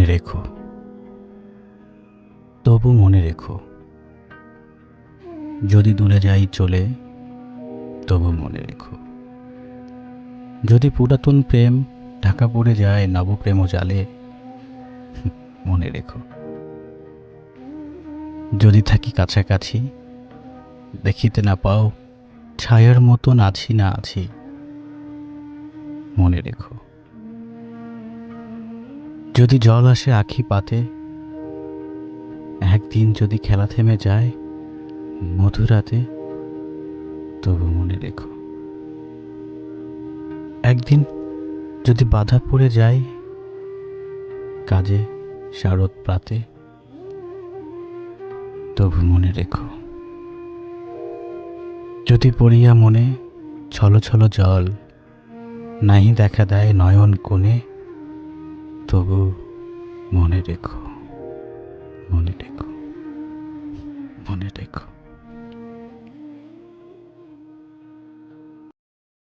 মনে রেখো। তবু মনে রেখো, যদি দূরে যাই চলে, তবু মনে রেখো। যদি পুরাতন প্রেম ঢাকা পড়ে যায় নবপ্রেম জালে, মনে রেখো। যদি থাকি কাছাকাছি, দেখিতে না পাও, ছায়ার মতন আছি না আছি, মনে রেখো। যদি জল আসে আখি পাতে, একদিন যদি খেলা থেমে যায় মধুরাতে তবু মনে রেখো। একদিন যদি বাধা পড়ে যায় কাজে শারদ প্রাতে, তবু মনে রেখো। যদি পড়িয়া মনে ছলো ছলো জল, নাহি দেখা দেয় নয়ন কোণে তবু মনে রেখো মনে রেখো।